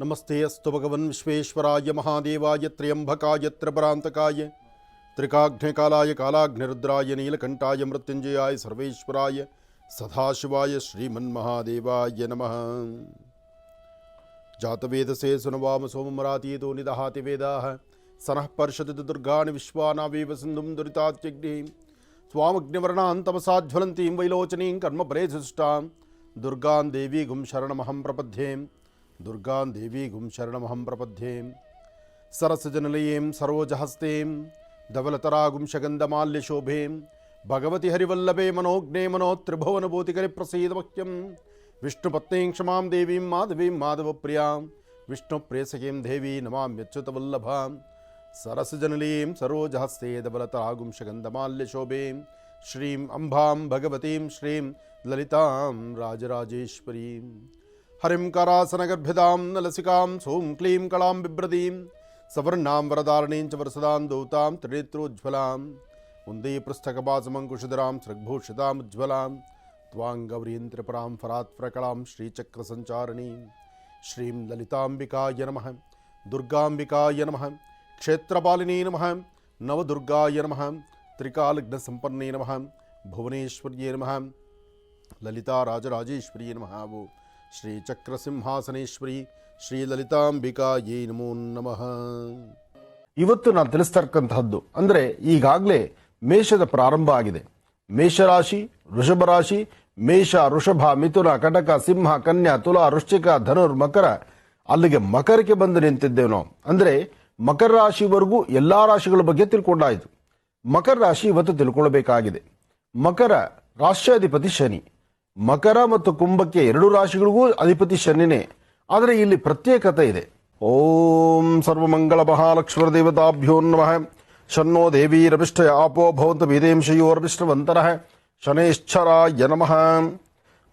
नमस्ते अस्तु भगवन् विश्वेश्वराय महादेवाय त्र्यंबकाय त्रिभ्रांतकाय त्रिकाघ्नकालाय कालाघ्निरुद्राय नीलकंठाय मृत्युंजयाय सर्वेश्वराय, सदाशिवाय श्रीमन्महादेवाय नमः। जातवेद से सुनवाम सोमरातीतो निदहाति वेदाः, सनः पर्षति दुर्गाणि विश्वानावेव सिन्धुं दुरितात्यग्निं स्वामग्निवर्णां तपसाज्ज्वलन्तीं वैलोचनीं कर्मपरे सुष्टां दुर्गां देवीगुं शरणमहं प्रपद्ये। దుర్గాం దేవీగుం శరణమహం ప్రపద్యేం సరసజనలయేం సరోజహస్తేం ధవలతరాగుం శగంధమాల్యశోభేం భగవతి హరివల్లభే మనోజ్ఞే మనో త్రిభువనభూతికరి ప్రసీదమఖ్యం విష్ణుపత్నీం క్షమాం దేవీం మాధవీం మాధవప్రియాం విష్ణుప్రేసకీం దేవీ నమామ్యచ్యుతవల్లభాం సరసజనలీం సరోజహస్తే ధవలతరాగుం శగంధమాల్యశోభేం శ్రీం అంబాం భగవతీం శ్రీం లలితాం రాజరాజేశ్వరీం हरिं करासनगर्भिदां नलसिकां सों क्लीं कलां बिभ्रदीं सवर्णां वरदारणीं च वरसदां दूतां त्रिनेत्रोज्ज्वलां उन्दीपृष्ठकपासमङ्कुशधरां सृग्भूषितामुज्ज्वलां त्वां गौरीं त्रिपुरां फरात्प्रकलां श्रीचक्रसञ्चारिणीं, श्रीं ललिताम्बिकाय नमः, दुर्गाम्बिकाय नमः, क्षेत्रपालिनी नमः, नवदुर्गाय नमः त्रिकालघ्नसम्पन्ने नमः, भुवनेश्वर्ये नमः, ललिताराजराजेश्वर्ये नमः। वो ಶ್ರೀ ಚಕ್ರಸಿಂಹಾಸನೇಶ್ವರಿ ಶ್ರೀ ಲಲಿತಾಂಬಿಕಾಯೇ ನಮೋ ನಮಃ. ಇವತ್ತು ನಾನು ತಿಳಿಸ್ತಕ್ಕಂತಹದ್ದು ಅಂದ್ರೆ ಈಗಾಗಲೇ ಮೇಷದ ಪ್ರಾರಂಭ ಆಗಿದೆ. ಮೇಷರಾಶಿ ವೃಷಭ ರಾಶಿ ಮೇಷ, ವೃಷಭ, ಮಿಥುನ, ಕಟಕ, ಸಿಂಹ, ಕನ್ಯಾ, ತುಲಾ, ವೃಶ್ಚಿಕ ಧನುರ್ ಮಕರ ಅಲ್ಲಿಗೆ ಮಕರಕ್ಕೆ ಬಂದು ನಿಂತಿದ್ದೇವೆ ನಾವು. ಅಂದ್ರೆ ಮಕರ ರಾಶಿವರೆಗೂ ಎಲ್ಲಾ ರಾಶಿಗಳ ಬಗ್ಗೆ ತಿಳ್ಕೊಂಡಾಯಿತು. ಮಕರ ರಾಶಿ ಇವತ್ತು ತಿಳ್ಕೊಳ್ಬೇಕಾಗಿದೆ. ಮಕರ ರಾಷ್ಟ್ರಾಧಿಪತಿ ಶನಿ. ಮಕರ ಮತ್ತು ಕುಂಭಕ್ಕೆ ಎರಡು ರಾಶಿಗಳಿಗೂ ಅಧಿಪತಿ ಶನಿನೇ. ಆದರೆ ಇಲ್ಲಿ ಪ್ರತ್ಯೇಕತೆ ಇದೆ. ಓಂ ಸರ್ವಮಂಗಳ ಮಹಾಲಕ್ಷ್ಮಣ ದೇವತಾಭ್ಯೋ ನಮಃ. ಶನ್ನೋ ದೇವೀರಭಿಷ್ಟ ಆಪೋ ಭವಂತ ವೇದೇಂಶಯೋರ್ವಿಷ್ಣವಂತರ ಶನೇಶ್ಚರಾಯ ನಮಃ.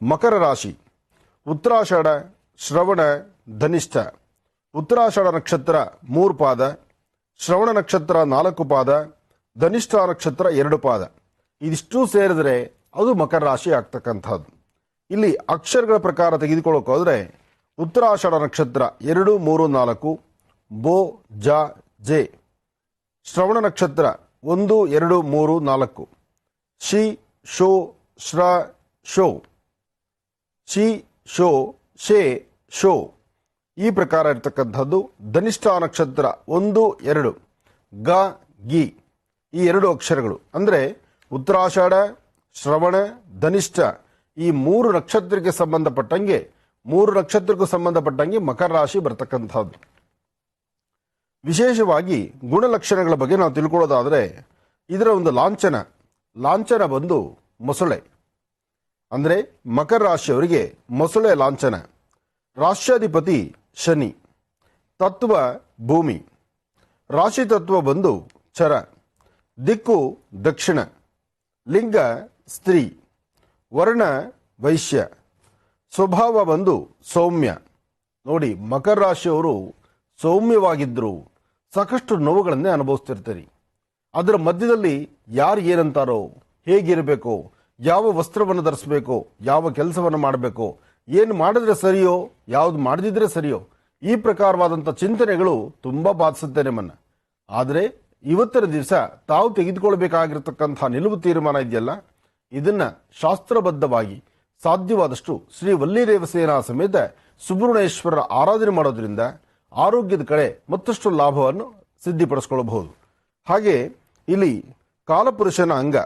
ಮಕರ ರಾಶಿ. ಉತ್ತರಾಷಾಢ, ಶ್ರವಣ, ಧನಿಷ್ಠ. ಉತ್ತರಾಷಾಢ ನಕ್ಷತ್ರ ಮೂರು ಪಾದ. ಶ್ರವಣ ನಕ್ಷತ್ರ ನಾಲ್ಕು ಪಾದ. ಧನಿಷ್ಠ ನಕ್ಷತ್ರ ಎರಡು ಪಾದ. ಇದಿಷ್ಟು ಸೇರಿದರೆ ಅದು ಮಕರ ರಾಶಿ ಆಗ್ತಕ್ಕಂಥದ್ದು. ಇಲ್ಲಿ ಅಕ್ಷರಗಳ ಪ್ರಕಾರ ತೆಗೆದುಕೊಳ್ಳೋಕ್ಕೋದ್ರೆ ಉತ್ತರಾಷಾಢ ನಕ್ಷತ್ರ ಎರಡು, ಮೂರು, ನಾಲ್ಕು, ಬೋ, ಜ, ಜೆ. ಶ್ರವಣ ನಕ್ಷತ್ರ ಒಂದು, ಎರಡು, ಮೂರು, ನಾಲ್ಕು. ಶಿ, ಶೋ, ಶ್ರ, ಶೋ. ಶಿ, ಶೋ, ಶೇ, ಶೋ. ಈ ಪ್ರಕಾರ ಇರ್ತಕ್ಕಂಥದ್ದು ಧನಿಷ್ಠ ನಕ್ಷತ್ರ ಒಂದು, ಎರಡು. ಗ, ಗಿ. ಈ ಎರಡು ಅಕ್ಷರಗಳು. ಅಂದರೆ ಉತ್ತರಾಷಾಢ, ಶ್ರವಣ, ಧನಿಷ್ಠ. ಈ ಮೂರು ನಕ್ಷತ್ರಕ್ಕೆ ಸಂಬಂಧಪಟ್ಟಂಗೆ, ಮೂರು ನಕ್ಷತ್ರಕ್ಕೂ ಸಂಬಂಧಪಟ್ಟಂಗೆ ಮಕರ ರಾಶಿ ಬರ್ತಕ್ಕಂಥದ್ದು. ವಿಶೇಷವಾಗಿ ಗುಣಲಕ್ಷಣಗಳ ಬಗ್ಗೆ ನಾವು ತಿಳ್ಕೊಳ್ಳೋದಾದರೆ, ಇದರ ಒಂದು ಲಾಂಛನ ಲಾಂಛನ ಬಂದು ಮೊಸಳೆ. ಅಂದರೆ ಮಕರ ರಾಶಿಯವರಿಗೆ ಮೊಸಳೆ ಲಾಂಛನ. ರಾಷ್ಟ್ರಾಧಿಪತಿ ಶನಿ. ತತ್ವ ಭೂಮಿ. ರಾಶಿ ತತ್ವ ಬಂದು ಚರ. ದಿಕ್ಕು ದಕ್ಷಿಣ. ಲಿಂಗ ಸ್ತ್ರೀ. ವರ್ಣ ವೈಶ್ಯ. ಸ್ವಭಾವ ಬಂದು ಸೌಮ್ಯ. ನೋಡಿ, ಮಕರ ರಾಶಿಯವರು ಸೌಮ್ಯವಾಗಿದ್ದರು ಸಾಕಷ್ಟು ನೋವುಗಳನ್ನೇ ಅನುಭವಿಸ್ತಿರ್ತೀರಿ. ಅದರ ಮಧ್ಯದಲ್ಲಿ ಯಾರು ಏನಂತಾರೋ, ಹೇಗಿರಬೇಕು, ಯಾವ ವಸ್ತ್ರವನ್ನು ಧರಿಸಬೇಕು, ಯಾವ ಕೆಲಸವನ್ನು ಮಾಡಬೇಕು, ಏನು ಮಾಡಿದ್ರೆ ಸರಿಯೋ, ಯಾವುದು ಮಾಡದಿದ್ರೆ ಸರಿಯೋ, ಈ ಪ್ರಕಾರವಾದಂಥ ಚಿಂತನೆಗಳು ತುಂಬ ಬಾಧಿಸುತ್ತೆ ನಿಮ್ಮನ್ನು. ಆದರೆ, ಇವತ್ತಿನ ದಿವಸ ತಾವು ತೆಗೆದುಕೊಳ್ಬೇಕಾಗಿರ್ತಕ್ಕಂಥ ನಿಲುವು ತೀರ್ಮಾನ ಇದೆಯಲ್ಲ ಇದನ್ನ ಶಾಸ್ತ್ರಬದ್ಧವಾಗಿ ಸಾಧ್ಯವಾದಷ್ಟು ಶ್ರೀ ವಲ್ಲಿರೇವಸೇನಾ ಸಮೇತ ಸುಬ್ರಹ್ಮಣ್ಯೇಶ್ವರರ ಆರಾಧನೆ ಮಾಡೋದ್ರಿಂದ ಆರೋಗ್ಯದ ಕಡೆ ಮತ್ತಷ್ಟು ಲಾಭವನ್ನು ಸಿದ್ಧಿಪಡಿಸ್ಕೊಳ್ಳಬಹುದು ಹಾಗೆ ಇಲ್ಲಿ ಕಾಲಪುರುಷನ ಅಂಗ.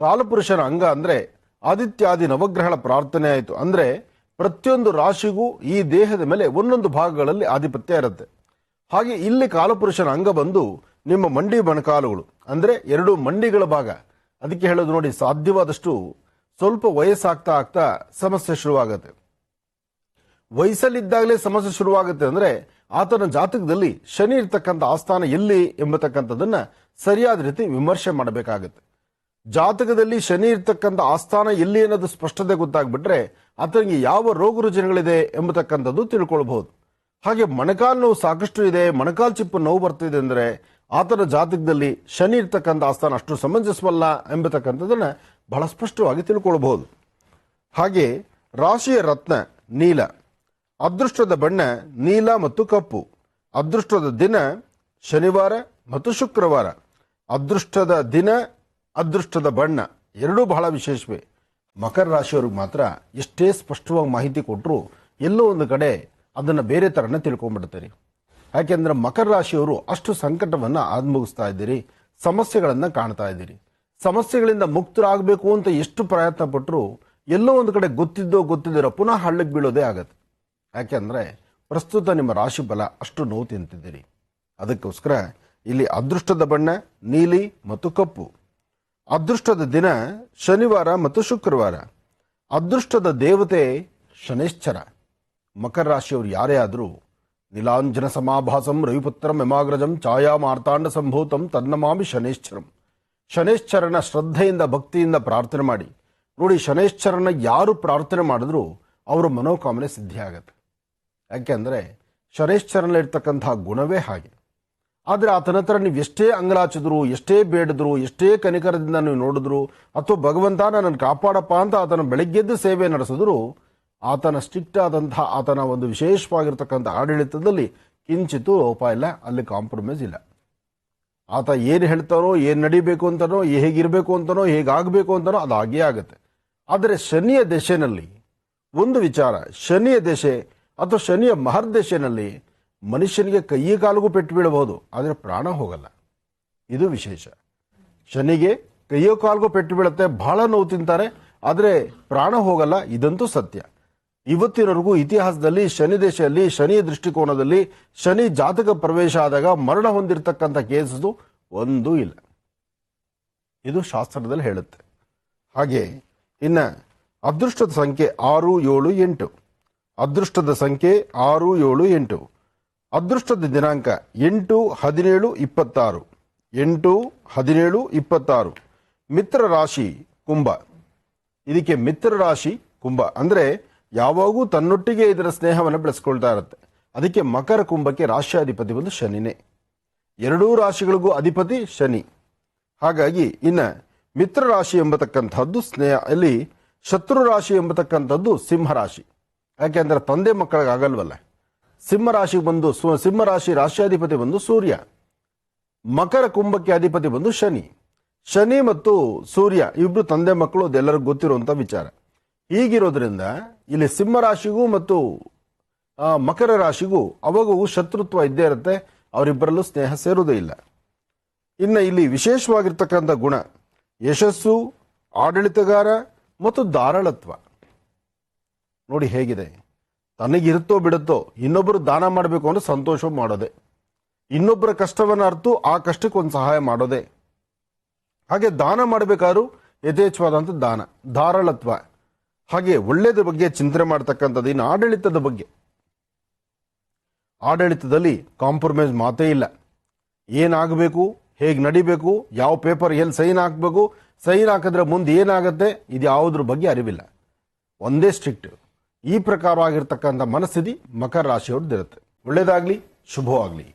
ಕಾಲಪುರುಷನ ಅಂಗ ಅಂದರೆ ಆದಿತ್ಯಾದಿ ನವಗ್ರಹಗಳ ಪ್ರಾರ್ಥನೆ ಆಯಿತು. ಅಂದರೆ ಪ್ರತಿಯೊಂದು ರಾಶಿಗೂ ಈ ದೇಹದ ಮೇಲೆ ಒಂದೊಂದು ಭಾಗಗಳಲ್ಲಿ ಆಧಿಪತ್ಯ ಇರುತ್ತೆ. ಹಾಗೆ ಇಲ್ಲಿ ಕಾಲಪುರುಷನ ಅಂಗ ಬಂದು ನಿಮ್ಮ ಮಂಡಿ ಮೊಣಕಾಲುಗಳು ಅಂದರೆ ಎರಡು ಮಂಡಿಗಳ ಭಾಗ. ಅದಕ್ಕೆ ಹೇಳೋದು ನೋಡಿ, ಸಾಧ್ಯವಾದಷ್ಟು ಸ್ವಲ್ಪ ವಯಸ್ಸಾಗ್ತಾ ಆಗ್ತಾ ಸಮಸ್ಯೆ ಶುರುವಾಗುತ್ತೆ. ವಯಸ್ಸಲ್ಲಿದ್ದಾಗಲೇ ಸಮಸ್ಯೆ ಶುರುವಾಗುತ್ತೆ ಅಂದರೆ ಆತನ ಜಾತಕದಲ್ಲಿ ಶನಿ ಇರ್ತಕ್ಕಂಥ ಆಸ್ಥಾನ ಎಲ್ಲಿ ಎಂಬತಕ್ಕಂಥದ್ದನ್ನ ಸರಿಯಾದ ರೀತಿ ವಿಮರ್ಶೆ ಮಾಡಬೇಕಾಗುತ್ತೆ. ಜಾತಕದಲ್ಲಿ ಶನಿ ಇರ್ತಕ್ಕಂಥ ಆಸ್ಥಾನ ಎಲ್ಲಿ ಅನ್ನೋದು ಸ್ಪಷ್ಟತೆ ಗೊತ್ತಾಗ್ಬಿಟ್ರೆ ಆತನಿಗೆ ಯಾವ ರೋಗ ರುಜಿನಗಳಿದೆ ಎಂಬತಕ್ಕಂಥದ್ದು ತಿಳ್ಕೊಳ್ಬಹುದು. ಹಾಗೆ ಮೊಣಕಾಲು ನೋವು ಸಾಕಷ್ಟು ಇದೆ, ಮೊಣಕಾಲು ಚಿಪ್ಪು ನೋವು ಬರ್ತಿದೆ ಅಂದ್ರೆ ಆತನ ಜಾತಕದಲ್ಲಿ ಶನಿ ಇರ್ತಕ್ಕಂಥ ಆಸ್ಥಾನ ಅಷ್ಟು ಸಮಂಜಸವಲ್ಲ ಎಂಬತಕ್ಕಂಥದ್ದನ್ನು ಬಹಳ ಸ್ಪಷ್ಟವಾಗಿ ತಿಳ್ಕೊಳ್ಬಹುದು. ಹಾಗೆ ರಾಶಿಯ ರತ್ನ ನೀಲ, ಅದೃಷ್ಟದ ಬಣ್ಣ ನೀಲ ಮತ್ತು ಕಪ್ಪು, ಅದೃಷ್ಟದ ದಿನ ಶನಿವಾರ ಮತ್ತು ಶುಕ್ರವಾರ, ಅದೃಷ್ಟದ ದಿನ, ಅದೃಷ್ಟದ ಬಣ್ಣ ಎರಡೂ ಬಹಳ ವಿಶೇಷವೇ. ಮಕರ ರಾಶಿಯವ್ರಿಗೆ ಮಾತ್ರ ಎಷ್ಟೇ ಸ್ಪಷ್ಟವಾಗಿ ಮಾಹಿತಿ ಕೊಟ್ಟರು ಎಲ್ಲೋ ಒಂದು ಕಡೆ ಅದನ್ನು ಬೇರೆ ಥರನೇ ತಿಳ್ಕೊಂಡ್ಬಿಡ್ತಾರೆ. ಯಾಕೆಂದ್ರೆ ಮಕರ ರಾಶಿಯವರು ಅಷ್ಟು ಸಂಕಟವನ್ನು ಆದ್ಮುಗಿಸ್ತಾ ಇದ್ದೀರಿ. ಸಮಸ್ಯೆಗಳನ್ನು ಕಾಣ್ತಾ ಇದ್ದೀರಿ. ಸಮಸ್ಯೆಗಳಿಂದ ಮುಕ್ತರಾಗಬೇಕು ಅಂತ ಎಷ್ಟು ಪ್ರಯತ್ನ ಪಟ್ಟರು ಎಲ್ಲೋ ಒಂದು ಕಡೆ ಗೊತ್ತಿದ್ದೋ ಗೊತ್ತಿದ್ದೀರೋ ಪುನಃ ಹಳ್ಳಕ್ಕೆ ಬೀಳೋದೇ ಆಗತ್ತೆ. ಯಾಕೆಂದ್ರೆ ಪ್ರಸ್ತುತ ನಿಮ್ಮ ರಾಶಿ ಬಲ ಅಷ್ಟು ನೋವು ತಿಂತಿದ್ದೀರಿ. ಅದಕ್ಕೋಸ್ಕರ ಇಲ್ಲಿ ಅದೃಷ್ಟದ ಬಣ್ಣ, ನೀಲಿ ಮತ್ತು ಕಪ್ಪು. ಅದೃಷ್ಟದ ದಿನ ಶನಿವಾರ ಮತ್ತು ಶುಕ್ರವಾರ. ಅದೃಷ್ಟದ ದೇವತೆ ಶನೇಶ್ಚರ ಮಕರ ರಾಶಿಯವರು ಯಾರೇ ಆದರೂ ನೀಲಾಂಜನ ಸಮಾಭಾಸಂ ರವಿಪುತ್ರ ಮೆಮಾಗ್ರಜಂ ಛಾಯಾ ಮಾರ್ತಾಂಡ ಸಂಭೂತಂ ತನ್ನಮಾಮಿ ಶನೇಶ್ವರಂ ಶನೇಶ್ವರನ ಶ್ರದ್ಧೆಯಿಂದ ಭಕ್ತಿಯಿಂದ ಪ್ರಾರ್ಥನೆ ಮಾಡಿ ನೋಡಿ ಶನೇಶ್ವರನ ಯಾರು ಪ್ರಾರ್ಥನೆ ಮಾಡಿದ್ರು ಅವರ ಮನೋಕಾಮನೆ ಸಿದ್ಧಿ ಆಗತ್ತೆ ಯಾಕೆಂದರೆ ಶನೇಶ್ಚರನಲ್ಲಿರ್ತಕ್ಕಂತಹ ಗುಣವೇ ಹಾಗೆ. ಆದರೆ ಆತನ ಹತ್ರ ನೀವು ಎಷ್ಟೇ ಅಂಗಲಾಚಿದ್ರು ಎಷ್ಟೇ ಬೇಡಿದ್ರು, ಎಷ್ಟೇ ಕನಿಕರದಿಂದ ನೀವು ನೋಡಿದ್ರು, ಅಥವಾ ಭಗವಂತ ನನ್ನನ್ನು ಕಾಪಾಡಪ್ಪ ಅಂತ ಆತನ ಬೆಳಗ್ಗೆದ್ದು ಸೇವೆ ನಡೆಸಿದ್ರು ಆತನ ಸ್ಟ್ರಿಕ್ಟ್ ಆದಂತಹ ಆತನ ಒಂದು ವಿಶೇಷವಾಗಿರ್ತಕ್ಕಂಥ ಆಡಳಿತದಲ್ಲಿ ಕಿಂಚಿತು ಲೋಪ ಇಲ್ಲ, ಅಲ್ಲಿ ಕಾಂಪ್ರಮೈಸ್ ಇಲ್ಲ. ಆತ ಏನು ಹೇಳ್ತಾನೋ, ಏನು ನಡಿಬೇಕು ಅಂತನೋ ಹೇಗಿರಬೇಕು ಅಂತನೋ, ಹೇಗಾಗಬೇಕು ಅಂತನೋ, ಅದು ಹಾಗೇ ಆಗುತ್ತೆ. ಆದರೆ ಶನಿಯ ದೆಸೆನಲ್ಲಿ ಒಂದು ವಿಚಾರ, ಶನಿಯ ದೆಸೆ ಅಥವಾ ಶನಿಯ ಮಹರ್ದೆಸೆನಲ್ಲಿ ಮನುಷ್ಯನಿಗೆ ಕೈಯ ಕಾಲಿಗೂ ಪೆಟ್ಟು ಬೀಳಬಹುದು, ಆದರೆ ಪ್ರಾಣ ಹೋಗಲ್ಲ. ಇದು ವಿಶೇಷ. ಶನಿಗೆ ಕೈಯೋ ಕಾಲಿಗೂ ಪೆಟ್ಟು ಬೀಳುತ್ತೆ ಬಹಳ ನೋವು ತಿಂತಾರೆ, ಆದರೆ ಪ್ರಾಣ ಹೋಗಲ್ಲ, ಇದಂತೂ ಸತ್ಯ. ಇವತ್ತಿನವರೆಗೂ ಇತಿಹಾಸದಲ್ಲಿ ಶನಿ ದೇಶದಲ್ಲಿ ಶನಿ ದೃಷ್ಟಿಕೋನದಲ್ಲಿ, ಶನಿ ಜಾತಕ ಪ್ರವೇಶ ಆದಾಗ ಮರಣ ಹೊಂದಿರತಕ್ಕಂಥ ಕೇಸು ಒಂದೂ ಇಲ್ಲ. ಇದು ಶಾಸ್ತ್ರದಲ್ಲಿ ಹೇಳುತ್ತೆ. ಹಾಗೆ ಇನ್ನ ಅದೃಷ್ಟದ ಸಂಖ್ಯೆ ಆರು, ಏಳು, ಎಂಟು. ಅದೃಷ್ಟದ ಸಂಖ್ಯೆ ಆರು, ಏಳು, ಎಂಟು. ಅದೃಷ್ಟದ ದಿನಾಂಕ ಎಂಟು, ಹದಿನೇಳು, ಇಪ್ಪತ್ತಾರು. ಎಂಟು, ಹದಿನೇಳು, ಇಪ್ಪತ್ತಾರು. ಮಿತ್ರ ರಾಶಿ ಕುಂಭ. ಇದಕ್ಕೆ ಮಿತ್ರ ರಾಶಿ ಕುಂಭ. ಅಂದ್ರೆ ಯಾವಾಗೂ ತನ್ನೊಟ್ಟಿಗೆ ಇದರ ಸ್ನೇಹವನ್ನು ಬೆಳೆಸ್ಕೊಳ್ತಾ ಇರುತ್ತೆ. ಅದಕ್ಕೆ ಮಕರ ಕುಂಭಕ್ಕೆ ರಾಶ್ಯಾಧಿಪತಿ ಬಂದು ಶನಿನೇ. ಎರಡೂ ರಾಶಿಗಳಿಗೂ ಅಧಿಪತಿ ಶನಿ. ಹಾಗಾಗಿ ಇನ್ನು ಮಿತ್ರ ರಾಶಿ ಎಂಬತಕ್ಕಂಥದ್ದು ಸ್ನೇಹ, ಅಲ್ಲಿ ಶತ್ರು ರಾಶಿ ಎಂಬತಕ್ಕಂಥದ್ದು ಸಿಂಹ ರಾಶಿ. ಯಾಕೆಂದ್ರೆ ತಂದೆ ಮಕ್ಕಳಿಗಾಗಲ್ವಲ್ಲ ಸಿಂಹ ರಾಶಿಗೆ ಬಂದು ಸು- ಸಿಂಹ ರಾಶಿ ರಾಶ್ಯಾಧಿಪತಿ ಬಂದು ಸೂರ್ಯ. ಮಕರ ಕುಂಭಕ್ಕೆ ಅಧಿಪತಿ ಬಂದು ಶನಿ. ಶನಿ ಮತ್ತು ಸೂರ್ಯ ಇಬ್ಬರು ತಂದೆ ಮಕ್ಕಳು, ಅದೆಲ್ಲರಿಗೂ ಗೊತ್ತಿರುವಂಥ ವಿಚಾರ. ಹೀಗಿರೋದ್ರಿಂದ ಇಲ್ಲಿ ಸಿಂಹ ರಾಶಿಗೂ ಮತ್ತು ಮಕರ ರಾಶಿಗೂ ಅವಾಗೂ ಶತ್ರುತ್ವ ಇದ್ದೇ ಇರುತ್ತೆ. ಅವರಿಬ್ಬರಲ್ಲೂ ಸ್ನೇಹ ಸೇರುವುದೇ ಇಲ್ಲ. ಇನ್ನು ಇಲ್ಲಿ ವಿಶೇಷವಾಗಿರ್ತಕ್ಕಂಥ ಗುಣ, ಯಶಸ್ಸು, ಆಡಳಿತಗಾರ ಮತ್ತು ಧಾರಾಳತ್ವ. ನೋಡಿ ಹೇಗಿದೆ. ತನಗಿರುತ್ತೋ ಬಿಡುತ್ತೋ ಇನ್ನೊಬ್ಬರು ದಾನ ಮಾಡಬೇಕು ಅಂದರೆ ಸಂತೋಷ ಮಾಡೋದೆ. ಇನ್ನೊಬ್ಬರ ಕಷ್ಟವನ್ನು ಅರ್ತು ಆ ಕಷ್ಟಕ್ಕೆ ಒಂದು ಸಹಾಯ ಮಾಡೋದೆ. ಹಾಗೆ ದಾನ ಮಾಡಬೇಕಾದ್ರೂ ಯಥೇಚ್ಛವಾದಂಥ ದಾನ, ಧಾರಾಳತ್ವ. ಹಾಗೆ ಒಳ್ಳೆಯದ್ರ ಬಗ್ಗೆ ಚಿಂತನೆ ಮಾಡ್ತಕ್ಕಂಥದ್ದು ಇನ್ನು ಆಡಳಿತದ ಬಗ್ಗೆ. ಆಡಳಿತದಲ್ಲಿ ಕಾಂಪ್ರಮೈಸ್ ಮಾತೇ ಇಲ್ಲ. ಏನಾಗಬೇಕು, ಹೇಗೆ ನಡಿಬೇಕು, ಯಾವ ಪೇಪರ್ ಎಲ್ಲಿ ಸೈನ್ ಹಾಕಬೇಕು, ಸೈನ್ ಹಾಕಿದ್ರೆ ಮುಂದೆ ಏನಾಗುತ್ತೆ, ಇದು ಯಾವುದ್ರ ಬಗ್ಗೆ ಅರಿವಿಲ್ಲ. ಒಂದೇ ಸ್ಟ್ರಿಕ್ಟ್. ಈ ಪ್ರಕಾರವಾಗಿರ್ತಕ್ಕಂಥ ಮನಸ್ಥಿತಿ ಮಕರ ರಾಶಿಯವ್ರದ್ದಿರುತ್ತೆ. ಒಳ್ಳೇದಾಗಲಿ ಶುಭವಾಗ್ಲಿ.